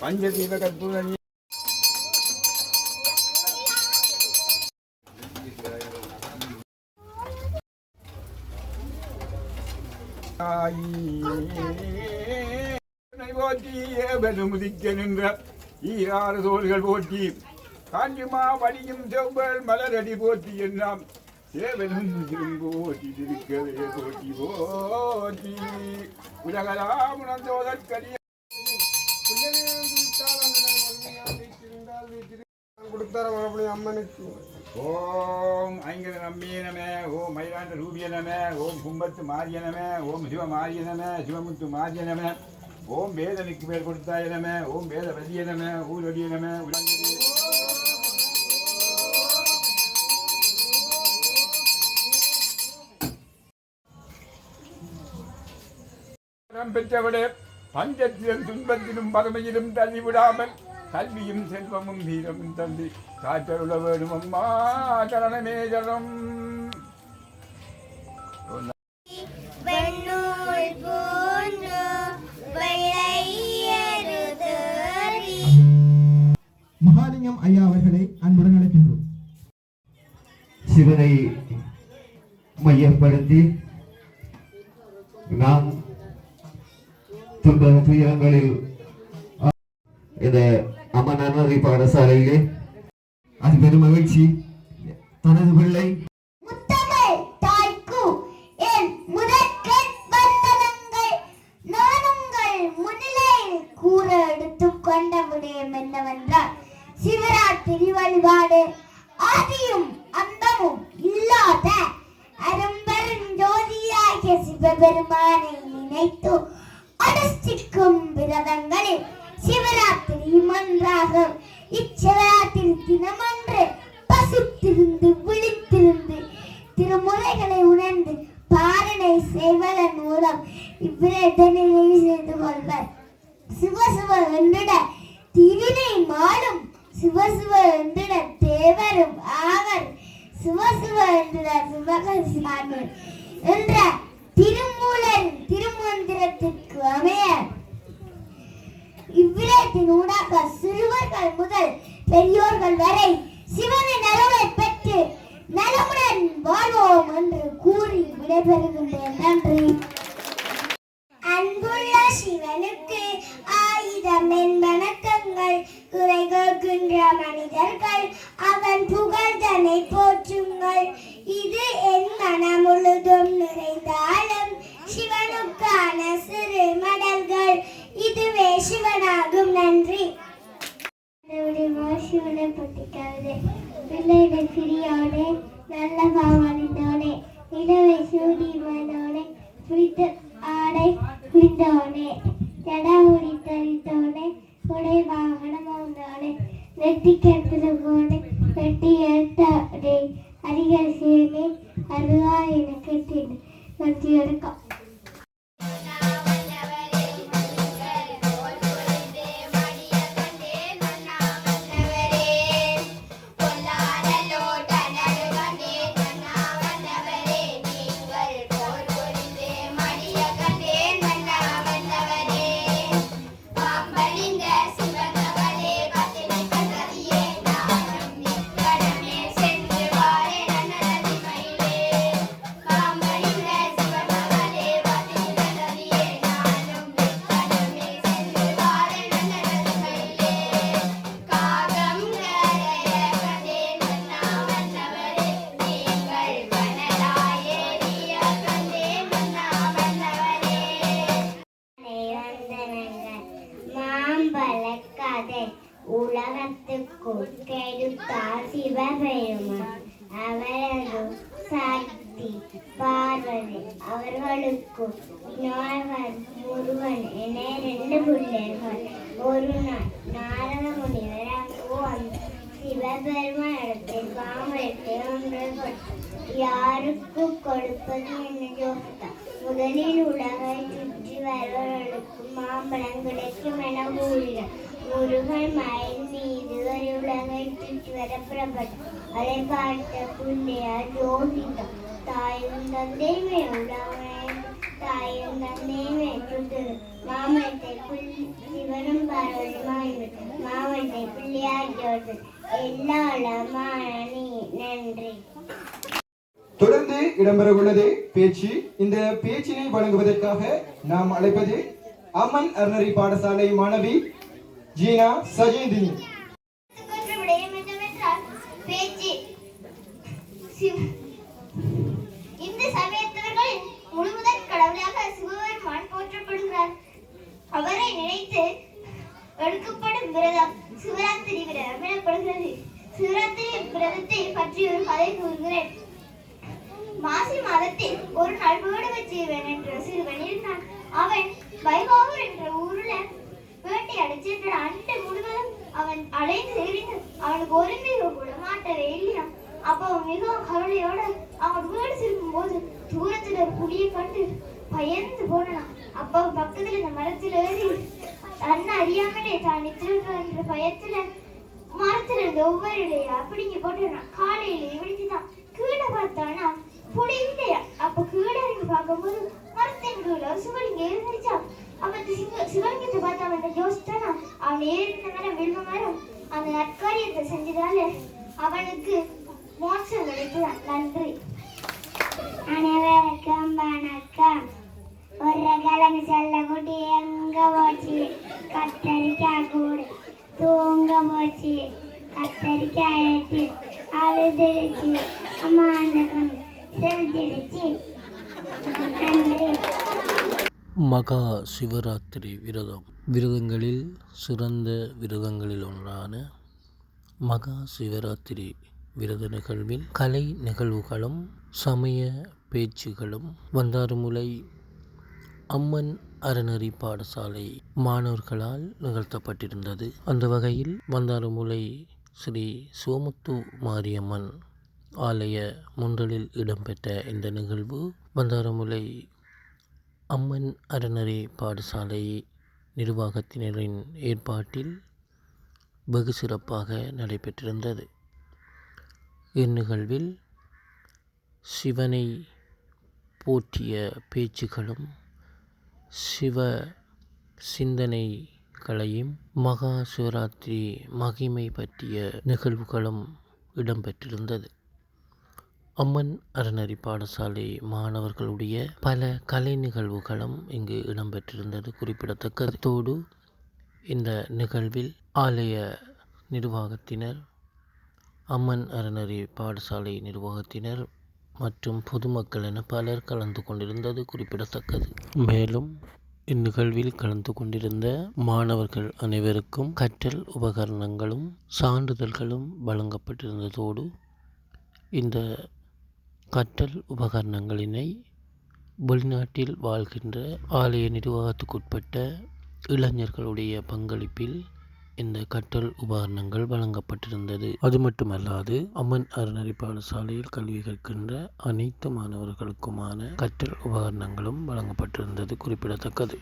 பஞ்சதீப கற்பூர போற்றி நின்ற ஈராறு தோள்கள் போற்றி காஞ்சிமா வடியும் செவ்வல் மலரடி போற்றி என்றாம் சேவனும் போற்றி திருக்கவே போற்றி போற்றி உலகலாம் உணர்ந்தோதற்கரிய கொடுத்தார மறுபடியும் அம்மனுக்கு? ஓம் ஐங்கர நம்பிய நம ஓம் மயிலாண்ட ரூபிய நம ஓம் கும்பத்து மாரிய நம ஓம் சிவ மாரிய நம சிவமுத்து மாரிய நம ஓம் வேதனுக்கு பேர் கொடுத்தாய நம ஓம் வேத வதிய நம ஊரடிய நம. பெற்றவளே பஞ்சத்திலும் துன்பத்திலும் பதமையிலும் தள்ளிவிடாமல் கல்வியும் செல்வமும் வீரமும் தந்து காற்றருள வேணும் அம்மா. சரணமே சரணம் மகாலிங்கம் ஐயா அவர்களை அன்புடன் அழைக்கின்றோம். சிவனை மையப்படுத்தி நாம் துன்ப துயரங்களில் அ, அம்மா அமர்நதி பாடசாலையிலே அது பெரும் மகிழ்ச்சி. தனது பிள்ளை. கூற எடுத்துக் விடயம் என்னவென்றால் சிவராத்திரி வழிபாடு. ஆதியும் அந்தமும் இல்லாத சிவபெருமானை நினைத்து அனுஷ்டிக்கும் விரதங்களில் சிவராத்திரி ஒன்றாகும் இச்சிவராத்திரி தினமன்று பசித்திருந்து விழித்திருந்து திருமுறைகளை உணர்ந்து பாரணை செய்வதன் மூலம் இவ்விரட்டனை செய்து கொள்வர். சிவசிவ என்றிட திரினை மாடும் சிவசிவ என்றிட தேவரும் ஆவர். சிவசிவ என்றிட சிவகசிவார்கள் என்ற திருமூலர் திருமந்திரத்திற்கு அமைய இவ்விடத்தின் ஊடாக சிறுவர்கள் முதல் பெரியோர்கள் வரை சிவனின் அருளை பெற்று நலமுடன் வாழ்வோம் என்று கூறி விடைபெறுகின்றேன். நன்றி. நல்ல பாவனிந்தோனே நிலவை சூடி மனோனே பிடித்த ஆடை பிடித்தவனே ஜடாமுடி தரித்தவனே உடை வாகனம் வந்தவனே நெட்டி போனே வெட்டி எடுத்தவனே அருகல் சேமே அருகா என கெட்டின நன்றி எடுக்கும் மாம்பழக்கதை உலகத்துக்குள் கெடுத்தார் சிவபெருமான் அவரது சக்தி பார்வதி அவர்களுக்கு விநாயகர் முருகன் என ரெண்டு பிள்ளைகள் ஒரு நாள் நாரத முனிவர் அங்கு வந்து சிவபெருமான் இடத்தில் பாம்பெடுத்து ஒன்று யாருக்கு கொடுப்பது என்று யோசித்தார் முதலில் உலகை சுற்றி வருபவர்களுக்கு மாம்பழம் கிடைக்கும் என கூறினார் முருகன் மயில் இதுவரை உலகை சுற்றி வர புறப்பட்டார் அதை பார்த்த பிள்ளையார் யோசித்தான் தாயும் தந்தையுமே உலகமே தாயும் தந்தையுமே சுட்டு மாமரத்தை புல் சிவனும் பார்வதியுமாய் ஜோர்ஜன் எல்லாளமான நீ நன்றி. தொடர்ந்து இடம்பெற உள்ளது பேச்சு. இந்த பேச்சினை வழங்குவதற்காக நாம் அழைப்பது அம்மன் அறநெறி பாடசாலை மாணவி ஜீனா சஜேந்தினி இந்த சமயத்தவர்களில் என்னவென்றால் பேச்சு. சிவ- இந்து சமயத்தவர்களின் முழுமுதற் கடவுளாக சிவபெருமான் போற்றப்படுகிறார். அவரை நினைத்து எடுக்கப்படும் விரதம் சிவராத்திரி விரதம் எனப்படுகிறது. சிவராத்திரி விரதத்தை பற்றி ஒரு கதை கூறுகிறேன். மாசி மாதத்தில் ஒரு நாள் வீடு வச்சிருவன் என்ற சிறுவன் இருந்தான். அவன் வைகாவூர் என்ற ஊர்ல வேட்டையாட சென்ற அண்டை முழுவதும் அவன் அலைந்து எறிந்து அவனுக்கு ஒரு மிக கூட மாட்டவே இல்லையா அப்போ அவன் மிகவும் கவலையோட அவன் வீடு திரும்பும் போது தூரத்துல ஒரு புலியை கண்டு பயந்து போனான். அப்போ பக்கத்துல இந்த மரத்துல ஏறி தன்னை அறியாமலே தான் நித்திருக்கிற என்ற பயத்துல மரத்துல இருந்த ஒவ்வொரு இலையா பிடிங்கி போட்டுறான் நன்றி. அனைவருக்கும் வணக்கம். ஒரு கிழங்கு செல்ல குட்டி எங்க போச்சு? கத்தரிக்காய் கூடு. தூங்க போச்சு. கத்தரிக்காய் எடுத்து அழுதுடுச்சு அம்மா அந்த கண் செலுத்திடுச்சு நன்றி. மகா சிவராத்திரி விரதம். விரதங்களில் சிறந்த விரதங்களில் ஒன்றான மகா சிவராத்திரி விரத நிகழ்வில் கலை நிகழ்வுகளும் சமய பேச்சுகளும் வந்தாறுமுலை அம்மன் அறநெறி பாடசாலை மாணவர்களால் நிகழ்த்தப்பட்டிருந்தது. அந்த வகையில் வந்தாறுமுலை ஸ்ரீ சோமுத்து மாரியம்மன் ஆலய முன்றலில் இடம்பெற்ற இந்த நிகழ்வு வந்தாரமுலை அம்மன் அறநெறி பாடசாலை நிர்வாகத்தினரின் ஏற்பாட்டில் வெகு சிறப்பாக நடைபெற்றிருந்தது. இந்நிகழ்வில் சிவனை போற்றிய பேச்சுகளும் சிவ சிந்தனைகளையும் மகா சிவராத்திரி மகிமை பற்றிய நிகழ்வுகளும் இடம்பெற்றிருந்தது. அம்மன் அறநெறி பாடசாலை மாணவர்களுடைய பல கலை நிகழ்வுகளும் இங்கு இடம்பெற்றிருந்தது குறிப்பிடத்தக்கதோடு இந்த நிகழ்வில் ஆலய நிர்வாகத்தினர் அம்மன் அறநெறி பாடசாலை நிர்வாகத்தினர் மற்றும் பொதுமக்கள் என பலர் கலந்து கொண்டிருந்தது குறிப்பிடத்தக்கது. மேலும் இந்நிகழ்வில் கலந்து கொண்டிருந்த மாணவர்கள் அனைவருக்கும் கற்றல் உபகரணங்களும் சான்றிதழ்களும் வழங்கப்பட்டிருந்ததோடு இந்த கற்றல் உபகரணங்களினை வெளிநாட்டில் வாழ்கின்ற ஆலய நிர்வாகத்துக்குட்பட்ட இளைஞர்களுடைய பங்களிப்பில் இந்த கற்றல் உபகரணங்கள் வழங்கப்பட்டிருந்தது. அது மட்டுமல்லாது அம்மன் அறநெறி பாடசாலையில் கல்வி கற்கின்ற அனைத்து மாணவர்களுக்குமான கற்றல் உபகரணங்களும் வழங்கப்பட்டிருந்தது குறிப்பிடத்தக்கது.